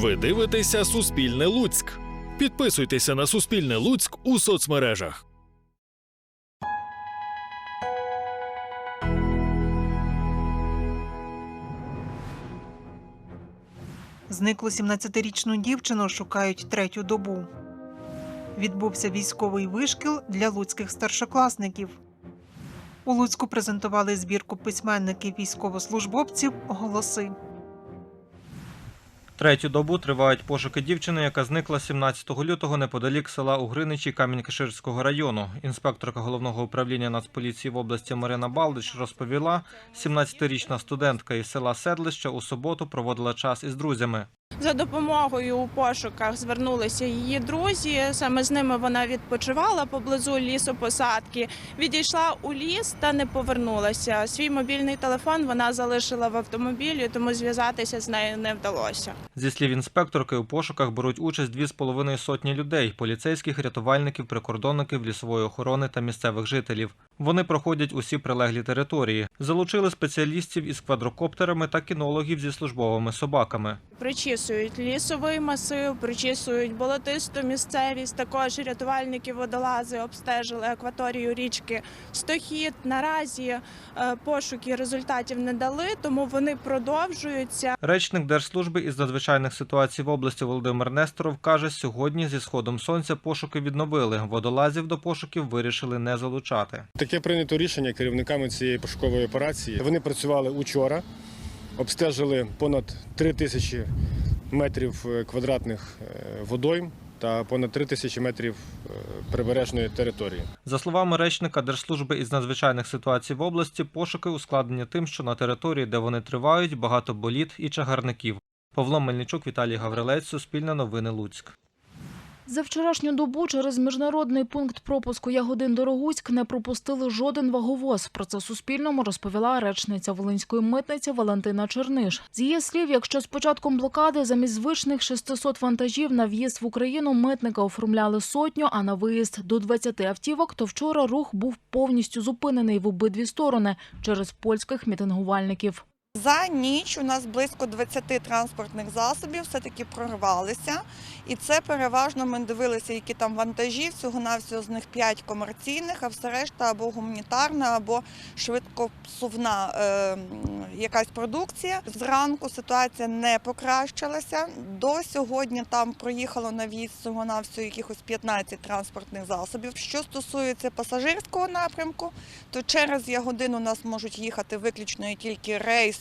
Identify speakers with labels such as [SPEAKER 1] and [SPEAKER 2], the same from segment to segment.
[SPEAKER 1] Ви дивитеся Суспільне Луцьк. Підписуйтеся на Суспільне Луцьк у соцмережах.
[SPEAKER 2] Зниклу 17-річну дівчину шукають третю добу. Відбувся військовий вишкіл для луцьких старшокласників. У Луцьку презентували збірку письменників військовослужбовців Голоси.
[SPEAKER 3] Третю добу тривають пошуки дівчини, яка зникла 17 лютого неподалік села Угриничі Камінь-Киширського району. Інспекторка головного управління Нацполіції в області Марина Балдич розповіла, 17-річна студентка із села Седлище у суботу проводила час із друзями.
[SPEAKER 4] За допомогою у пошуках звернулися її друзі. Саме з ними вона відпочивала поблизу лісопосадки. Відійшла у ліс та не повернулася. Свій мобільний телефон вона залишила в автомобілі, тому зв'язатися з нею не вдалося.
[SPEAKER 3] Зі слів інспекторки, у пошуках беруть участь дві з половиною сотні людей: поліцейських, рятувальників, прикордонників, лісової охорони та місцевих жителів. Вони проходять усі прилеглі території. Залучили спеціалістів із квадрокоптерами та кінологів зі службовими собаками.
[SPEAKER 4] Причісують лісовий масив, причісують болотисту місцевість. Також рятувальники водолази обстежили акваторію річки Стохід. Наразі е, пошуки результатів не дали, тому вони продовжуються.
[SPEAKER 3] Речник Держслужби із надзвичайних ситуацій в області Володимир Несторов каже, сьогодні зі сходом сонця пошуки відновили. Водолазів до пошуків вирішили не залучати.
[SPEAKER 5] Таке прийнято рішення керівниками цієї пошукової операції. Вони працювали учора, обстежили понад 3 тисячі метрів е, квадратних е, водойм та понад 3 тисячі метрів е, прибережної території.
[SPEAKER 3] За словами речника Держслужби із надзвичайних ситуацій в області, пошуки ускладнені тим, що на території, де вони тривають, багато боліт і чагарників. Павло Мельничук, Віталій Гаврилець, Суспільне новини Луцьк.
[SPEAKER 6] За вчорашню добу через міжнародний пункт пропуску Ягодин Дорогуськ не пропустили жоден ваговоз. Про це Суспільному розповіла речниця Волинської митниці Валентина Черниш. З її слів, якщо з початком блокади замість звичних 600 вантажів на в'їзд в Україну митника оформляли сотню, а на виїзд до 20 автівок, то вчора рух був повністю зупинений в обидві сторони через польських мітингувальників.
[SPEAKER 7] За ніч у нас близько 20 транспортних засобів все-таки прорвалися. І це переважно ми дивилися, які там вантажі. Всього-навсього з них 5 комерційних, а все решта або гуманітарна, або швидкопсувна е, якась продукція. Зранку ситуація не покращилася. До сьогодні там проїхало на в'їзд всього-навсього якихось 15 транспортних засобів. Що стосується пасажирського напрямку, то через Ягодин у нас можуть їхати виключно і тільки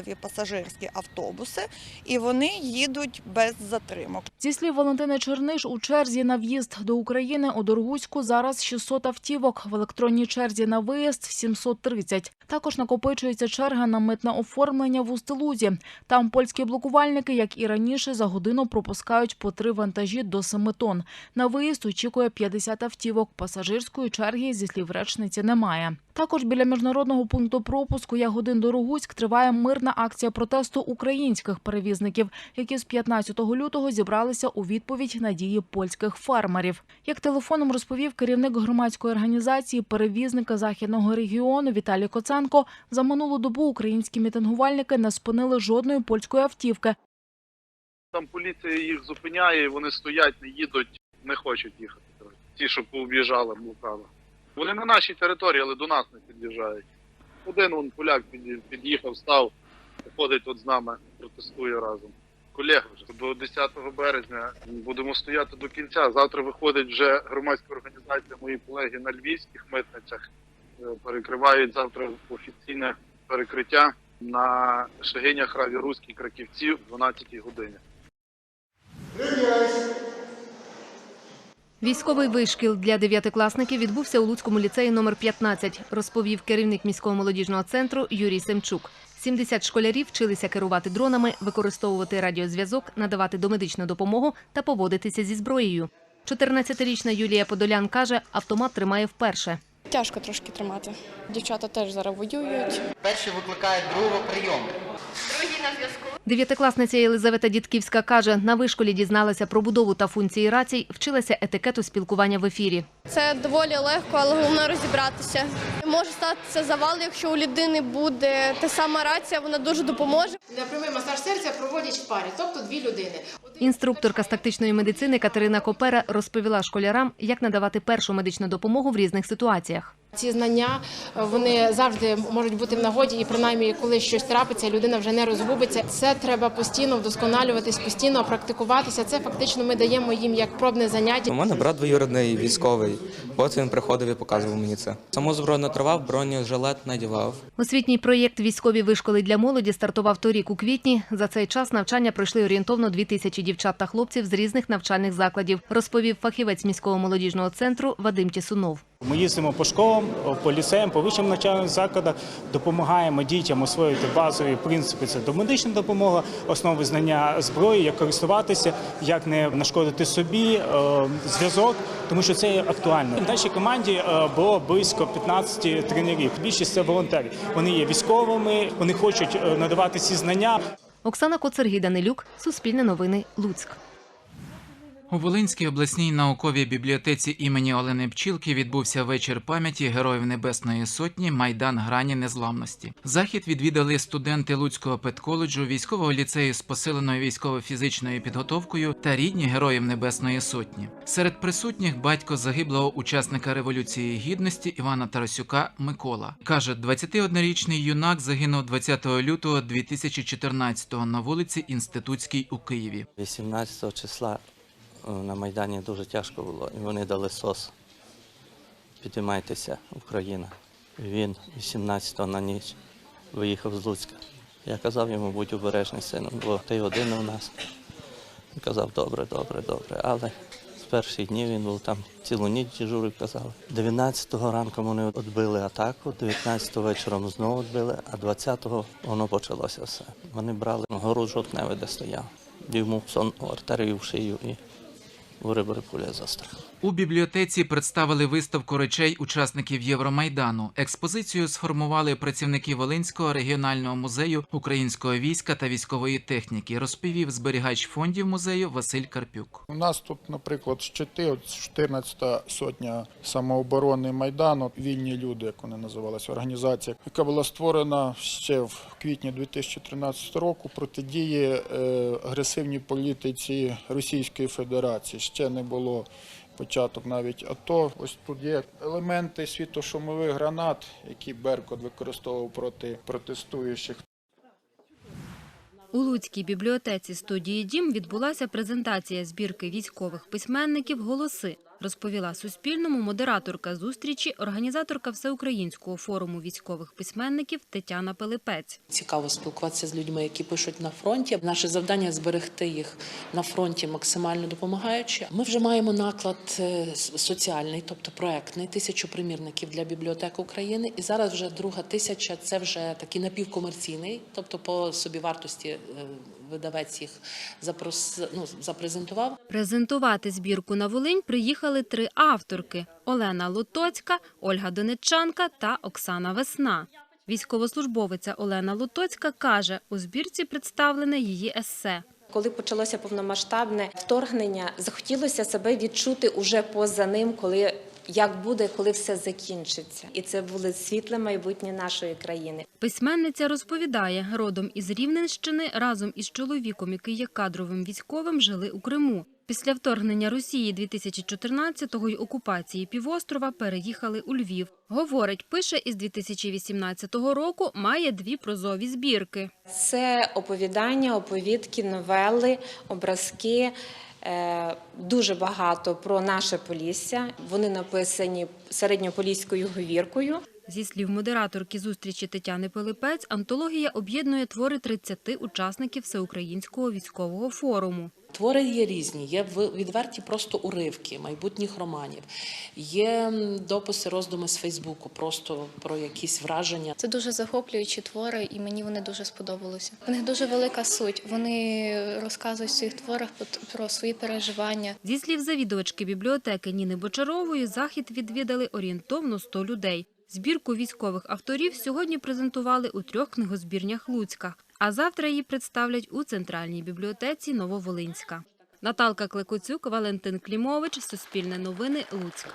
[SPEAKER 7] рейсові пасажирські автобуси, і вони їдуть без затримок.
[SPEAKER 6] Зі слів Валентини Черниш, у черзі на в'їзд до України у Дорогуську зараз 600 автівок, в електронній черзі на виїзд 730. Також накопичується черга на митне оформлення в Устилузі. Там польські блокувальники, як і раніше, за годину пропускають по три вантажі до 7 тонн. На виїзд очікує 50 автівок. Пасажирської черги, зі слів речниці, немає. Також біля міжнародного пункту пропуску Ягодин Дорогуськ триває мирна акція протесту українських перевізників, які з 15 лютого зібралися у відповідь на дії польських фермерів. Як телефоном розповів керівник громадської організації перевізника західного регіону Віталій Коценко, за минулу добу українські мітингувальники не спинили жодної польської автівки.
[SPEAKER 8] Там поліція їх зупиняє, вони стоять, не їдуть, не хочуть їхати. Ті, що пооб'їжджали, блукали. Вони на нашій території, але до нас не під'їжджають. Один вон поляк під'їхав, став, ходить от з нами, протестує разом. Колега вже до 10 березня будемо стояти до кінця. Завтра виходить вже громадська організація мої колеги на львівських митницях. Е, Перекривають завтра офіційне перекриття на Шагинях Раві Руській Краківці в 12 годині.
[SPEAKER 9] Військовий вишкіл для дев'ятикласників відбувся у Луцькому ліцеї номер 15, розповів керівник міського молодіжного центру Юрій Семчук. 70 школярів вчилися керувати дронами, використовувати радіозв'язок, надавати домедичну допомогу та поводитися зі зброєю. 14-річна Юлія Подолян каже, автомат тримає вперше.
[SPEAKER 10] Тяжко трошки тримати. Дівчата теж зараз воюють.
[SPEAKER 11] Перший викликає другого прийом.
[SPEAKER 4] Другі
[SPEAKER 9] Дев'ятикласниця Єлизавета Дідківська каже, на вишколі дізналася про будову та функції рацій, вчилася етикету спілкування в ефірі.
[SPEAKER 10] Це доволі легко, але головне розібратися. Може статися завал, якщо у людини буде та сама рація, вона дуже допоможе.
[SPEAKER 11] Напрямий масаж серця проводять в парі, тобто дві людини.
[SPEAKER 9] Інструкторка з тактичної медицини Катерина Копера розповіла школярам, як надавати першу медичну допомогу в різних ситуаціях.
[SPEAKER 11] Ці знання е, вони завжди можуть бути в нагоді, і принаймні, коли щось трапиться, людина вже не розгубиться. Це треба постійно вдосконалюватись, постійно практикуватися. Це фактично ми даємо їм як пробне заняття.
[SPEAKER 12] У мене брат двоюродний військовий. От він приходив і показував мені це. Саму зброю натривав, бронежилет надівав.
[SPEAKER 9] Освітній проєкт Військові вишколи для молоді стартував торік у квітні. За цей час навчання пройшли орієнтовно дві тисячі дівчат та хлопців з різних навчальних закладів, розповів фахівець міського молодіжного центру Вадим Тісунов.
[SPEAKER 13] Ми їздимо по школам, по ліцеям, по вищим навчальним закладах, допомагаємо дітям освоїти базові принципи. Це домедична допомога, основи знання зброї, як користуватися, як не нашкодити собі, е, зв'язок, тому що це актуально. В нашій команді е, було близько 15 тренерів. Більшість це волонтери. Вони є військовими, вони хочуть е, надавати ці знання.
[SPEAKER 9] Оксана Коцергій Данилюк, Суспільне новини, Луцьк.
[SPEAKER 14] У Волинській обласній науковій бібліотеці імені Олени Пчілки відбувся вечір пам'яті Героїв Небесної Сотні Майдан Грані Незламності. Захід відвідали студенти Луцького педколеджу, військового ліцею з посиленою військово-фізичною підготовкою та рідні Героїв Небесної Сотні. Серед присутніх батько загиблого учасника Революції Гідності Івана Тарасюка Микола. Каже, 21-річний юнак загинув 20 лютого 2014-го на вулиці Інститутській у Києві.
[SPEAKER 12] 18 числа на Майдані дуже тяжко було, і вони дали сос. Підіймайтеся, Україна. Він 18-го на ніч виїхав з Луцька. Я казав йому, будь обережний сином, бо ти один у нас. Він казав, добре, добре, добре. Але з перших днів він був там цілу ніч дежурив, казав. 19-го ранку вони відбили атаку, 19-го вечором знову відбили, а 20-го воно почалося все. Вони брали гору жовтневе, де стояв. Йому сон артерію в шию і вирибили пуля застрах.
[SPEAKER 14] У бібліотеці представили виставку речей учасників Євромайдану. Експозицію сформували працівники Волинського регіонального музею українського війська та військової техніки, розповів зберігач фондів музею Василь Карпюк.
[SPEAKER 15] У нас тут, наприклад, щити, от 14-та сотня самооборони Майдану, вільні люди, як вони називалися, організація, яка була створена ще в квітні 2013 року протидії е, агресивній політиці Російської Федерації. Ще не було початок навіть АТО. Ось тут є елементи світошумових гранат, які Беркут використовував проти протестуючих.
[SPEAKER 16] У Луцькій бібліотеці студії Дім відбулася презентація збірки військових письменників Голоси. Розповіла Суспільному модераторка зустрічі, організаторка всеукраїнського форуму військових письменників Тетяна Пилипець.
[SPEAKER 17] Цікаво спілкуватися з людьми, які пишуть на фронті. Наше завдання зберегти їх на фронті, максимально допомагаючи. Ми вже маємо наклад е, соціальний, тобто проектний, тисячу примірників для бібліотек України. І зараз вже друга тисяча це вже такий напівкомерційний, тобто по собівартості е, видавець їх запрос, ну, запрезентував.
[SPEAKER 16] Презентувати збірку на Волинь приїхали три авторки: Олена Лутоцька, Ольга Донеччанка та Оксана Весна. Військовослужбовиця Олена Лутоцька каже, у збірці представлене її есе.
[SPEAKER 18] Коли почалося повномасштабне вторгнення, захотілося себе відчути уже поза ним, коли як буде, коли все закінчиться, і це буде світле майбутнє нашої країни.
[SPEAKER 16] Письменниця розповідає, родом із Рівненщини разом із чоловіком, який є кадровим військовим, жили у Криму. Після вторгнення Росії 2014-го й окупації півострова переїхали у Львів. Говорить, пише із 2018 року, має дві прозові збірки.
[SPEAKER 18] Це оповідання, оповідки, новели, образки. Е, Дуже багато про наше Полісся. Вони написані середньополіською говіркою.
[SPEAKER 16] Зі слів модераторки зустрічі Тетяни Пилипець, антологія об'єднує твори 30 учасників всеукраїнського військового форуму.
[SPEAKER 17] Твори є різні, є в- відверті просто уривки майбутніх романів, є дописи, роздуми з Фейсбуку, просто про якісь враження.
[SPEAKER 10] Це дуже захоплюючі твори, і мені вони дуже сподобалися. У них дуже велика суть. Вони розказують в своїх творах про свої переживання.
[SPEAKER 16] Зі слів завідувачки бібліотеки Ніни Бочарової, захід відвідали орієнтовно 100 людей. Збірку військових авторів сьогодні презентували у трьох книгозбірнях Луцька, а завтра її представлять у Центральній бібліотеці Нововолинська. Наталка Клекоцюк, Валентин Клімович, Суспільне новини, Луцьк.